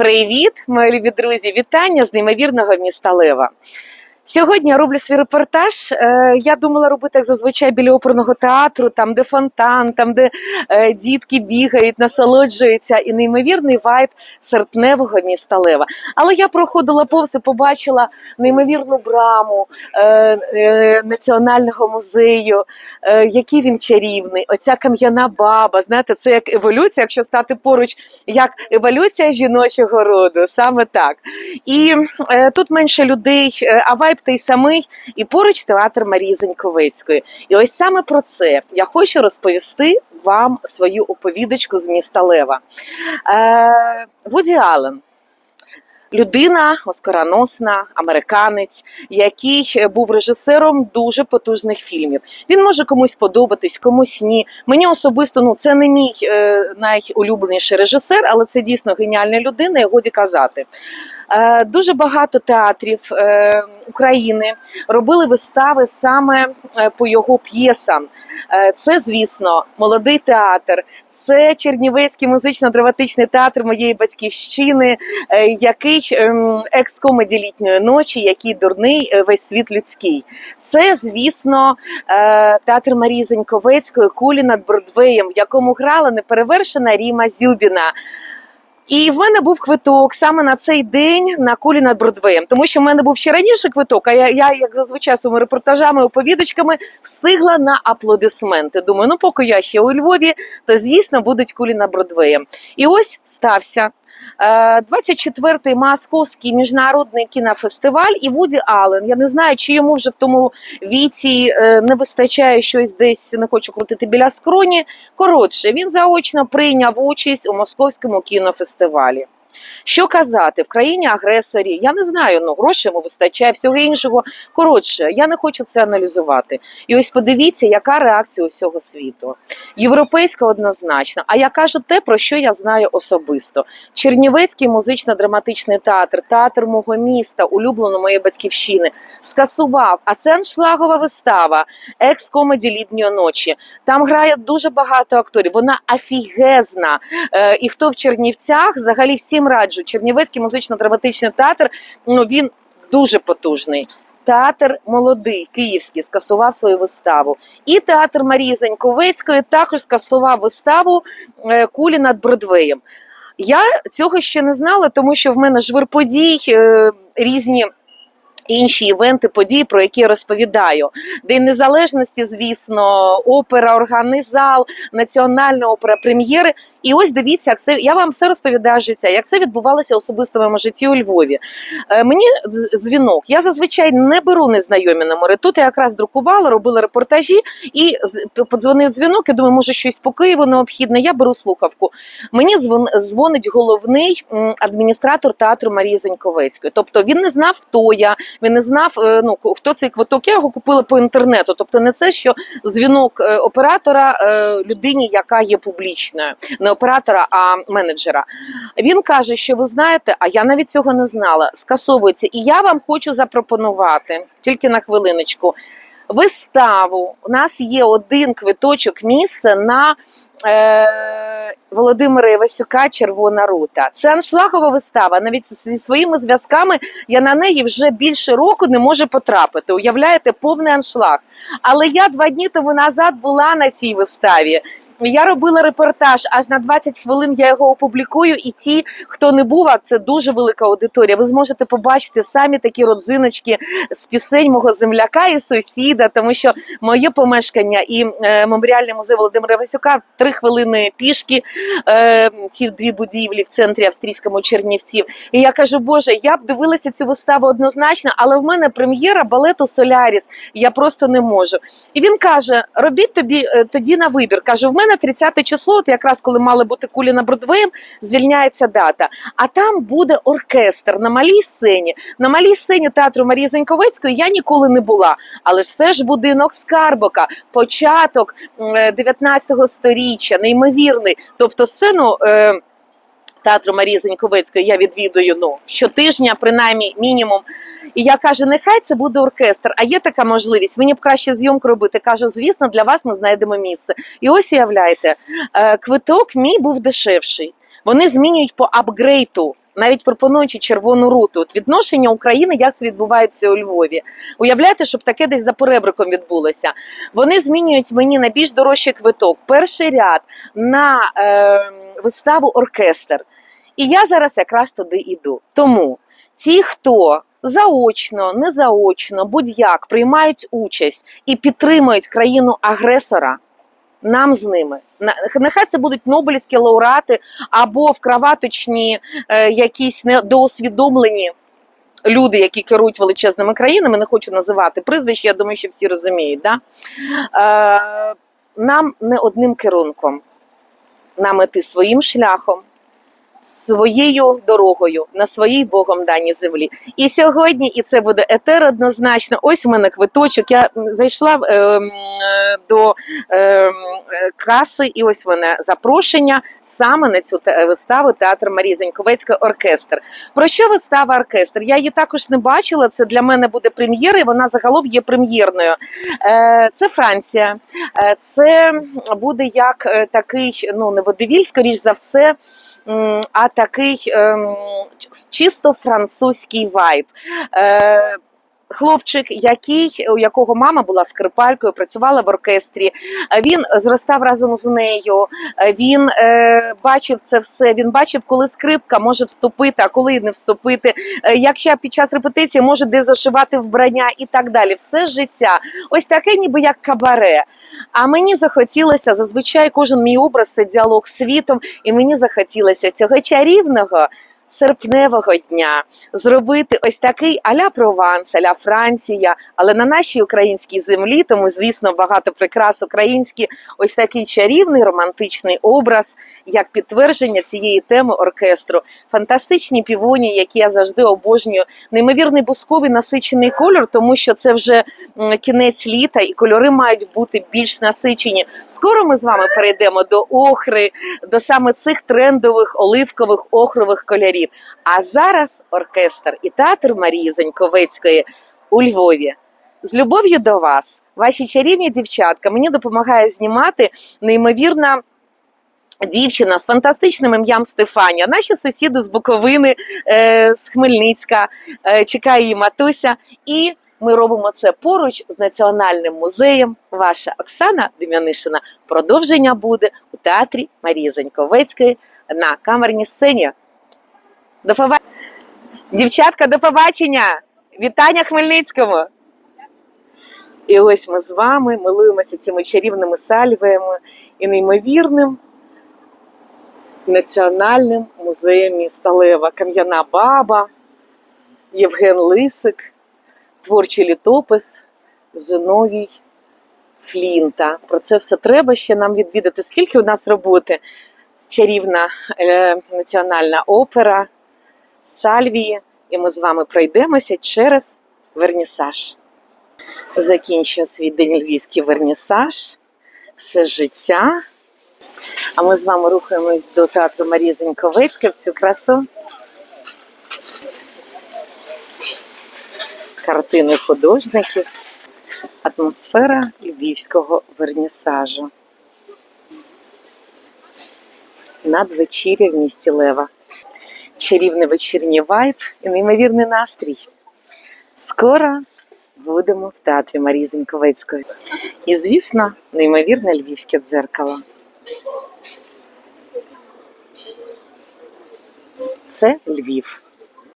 Привіт, мої любі друзі! Вітання з неймовірного міста Лева. Сьогодні роблю свій репортаж. Е, Я думала робити, як зазвичай, біля оперного театру, там, де фонтан, там, де е, дітки бігають, насолоджуються, і неймовірний вайб серпневого міста Лева. Але я проходила повз і побачила неймовірну браму е, національного музею, який він чарівний. Оця кам'яна баба. Знаєте, це як еволюція, якщо стати поруч, як еволюція жіночого роду, саме так. І тут менше людей, а вайб той самий, і поруч театр Марії Заньковецької. І ось саме про це я хочу розповісти вам свою оповідочку з міста Лева. Е, Вуді Аллен. Людина оскароносна, американець, який був режисером дуже потужних фільмів. Він може комусь подобатись, комусь ні. Мені особисто ну це не мій е, найулюбленіший режисер, але це дійсно геніальна людина, і годі казати. Е, дуже багато театрів е, України робили вистави саме е, по його п'єсам. Це, звісно, молодий театр, це Чернівецький музично-драматичний театр моєї батьківщини, який ем, екс-комеді літньої ночі, який дурний весь світ людський. Це, звісно, театр Марії Заньковецької кулі над Бродвеєм, в якому грала неперевершена Ріма Зюбіна. І в мене був квиток саме на цей день на кулі над Бродвеєм, тому що в мене був ще раніше квиток. А я, я як зазвичай своїми репортажами, оповідочками встигла на аплодисменти. Думаю, ну поки я ще у Львові, то звісно будуть кулі над Бродвеєм. І ось стався. Е, 24-й Московський міжнародний кінофестиваль і Вуді Аллен. Я не знаю, чи йому вже в тому віці е, не вистачає щось десь, не хочу крутити біля скроні. Коротше, він заочно прийняв участь у московському кінофестивалі. Що казати в країні агресорі? Я не знаю, ну грошей вистачає всього іншого. Коротше, я не хочу це аналізувати. І ось подивіться, яка реакція усього світу. Європейська однозначно. А я кажу те, про що я знаю особисто. Чернівецький музично-драматичний театр, театр мого міста, улюбленого моєї батьківщини, скасував. А це аншлагова вистава, екс-комеді літньої ночі. Там грає дуже багато акторів. Вона афігезна. Е, і хто в Чернівцях, взагалі всім раджу. Чернівецький музично-драматичний театр. Ну він дуже потужний. Театр молодий київський скасував свою виставу. І театр Марії Заньковецької також скасував виставу е, Кулі над Бродвеєм. Я цього ще не знала, тому що в мене жвир подій, е, різні. Інші івенти, події, про які я розповідаю. День Незалежності, звісно, опера, органний зал, національна опера, прем'єри. І ось дивіться, як це я вам все розповідаю життя, як це відбувалося особисто в моєму житті у Львові. Е, мені дзвінок. Я зазвичай не беру незнайомі номери. Тут я якраз друкувала, робила репортажі і подзвонив дзвінок. і думаю, може щось по Києву необхідне. Я беру слухавку. Мені дзвон, дзвонить головний адміністратор театру Марії Заньковецької. Тобто він не знав, хто я, він не знав, е, ну хто цей квиток. Я його купила по інтернету. Тобто, не це, що дзвінок е, оператора е, людині, яка є публічною, оператора, а менеджера. Він каже, що ви знаєте, а я навіть цього не знала. Скасовується, і я вам хочу запропонувати тільки на хвилиночку. Виставу у нас є один квиточок місце на е, Володимира Івасюка Червона рута. Це аншлагова вистава. Навіть зі своїми зв'язками я на неї вже більше року не можу потрапити. Уявляєте, повний аншлаг. Але я два дні тому назад була на цій виставі. Я робила репортаж аж на 20 хвилин. Я його опублікую. І ті, хто не був, а це дуже велика аудиторія. Ви зможете побачити самі такі родзиночки з пісень мого земляка і сусіда, тому що моє помешкання і е, меморіальний музей Володимира Васюка три хвилини пішки. Е, ці дві будівлі в центрі австрійському Чернівців. І я кажу, Боже, я б дивилася цю виставу однозначно, але в мене прем'єра балету Соляріс. Я просто не можу. І він каже: робіть тобі е, тоді на вибір. Каже, в мене 30 число, от якраз коли мали бути кулі на Бродвеєм, звільняється дата. А там буде оркестр на малій сцені. На малій сцені театру Марії Заньковецької я ніколи не була. Але ж це ж будинок Скарбока, початок м, е, 19 сторіччя, неймовірний. Тобто сцену. Е, Театру Марії Заньковецької я відвідую ну щотижня, принаймні мінімум. І я кажу, нехай це буде оркестр. А є така можливість. Мені б краще зйомку робити. Кажу, звісно, для вас ми знайдемо місце. І ось уявляєте, е, квиток мій був дешевший. Вони змінюють по апгрейту навіть пропонуючи червону руту. От відношення України, як це відбувається у Львові. Уявляєте, щоб таке десь за поребриком відбулося. Вони змінюють мені на більш дорожчий квиток. Перший ряд на е, виставу оркестр. І я зараз якраз туди йду. Тому ті, хто заочно, незаочно, будь-як приймають участь і підтримують країну агресора. Нам з ними нехай це будуть нобелівські лауреати або вкраваточні е, якісь недоосвідомлені люди, які керують величезними країнами. Не хочу називати прізвища, я думаю, що всі розуміють. Да? Е, нам не одним керунком. Нам іти своїм шляхом, своєю дорогою на своїй Богом даній землі. І сьогодні, і це буде етер однозначно. Ось у мене квиточок. Я зайшла е, е, до е, м, е, каси, і ось в мене запрошення саме на цю виставу театр Марії Заньковецької оркестр. Про що вистава оркестр? Я її також не бачила. Це для мене буде прем'єра, і вона загалом є прем'єрною. Е, Це Франція. Е, Це буде як такий, ну не водевіль, скоріш за все, а такий ем, чисто французький вайб. Хлопчик, який у якого мама була скрипалькою, працювала в оркестрі. Він зростав разом з нею. Він е, бачив це все. Він бачив, коли скрипка може вступити, а коли не вступити. е, Якщо під час репетиції може де зашивати вбрання і так далі. Все життя. Ось таке, ніби як кабаре. А мені захотілося зазвичай кожен мій образ це діалог з світом, і мені захотілося цього чарівного. Серпневого дня зробити ось такий аля Прованс, аля Франція, але на нашій українській землі, тому звісно багато прикрас українські. Ось такий чарівний романтичний образ, як підтвердження цієї теми оркестру. Фантастичні півоні, які я завжди обожнюю. Неймовірний бусковий насичений кольор, тому що це вже кінець літа, і кольори мають бути більш насичені. Скоро ми з вами перейдемо до охри, до саме цих трендових оливкових охрових кольорів. А зараз оркестр і театр Марії Заньковецької у Львові. З любов'ю до вас, ваші чарівні дівчатка, мені допомагає знімати неймовірна. Дівчина з фантастичним ім'ям Стефанія, наші сусіди з Буковини, е, з Хмельницька, е, чекає її матуся. І ми робимо це поруч з Національним музеєм. Ваша Оксана Дем'янишина. Продовження буде у театрі Марії Заньковецької на камерній сцені. До побачення. Дівчатка, до побачення! Вітання Хмельницькому! І ось ми з вами милуємося цими чарівними сальвіями і неймовірним національним музеєм міста Лева. Кам'яна баба, Євген Лисик, творчий літопис Зиновій Флінта. Про це все треба ще нам відвідати. Скільки у нас роботи? Чарівна е, національна опера, сальвії, і ми з вами пройдемося через вернісаж. Закінчує свій день львівський вернісаж, все життя. А ми з вами рухаємось до театру Марії Заньковецької в цю красу. Картини художників, атмосфера львівського вернісажу. Надвечір'я в місті Лева. Чарівний вечірній вайб і неймовірний настрій. Скоро будемо в театрі Марії Зіньковецької. І, звісно, неймовірне львівське дзеркало. Це Львів.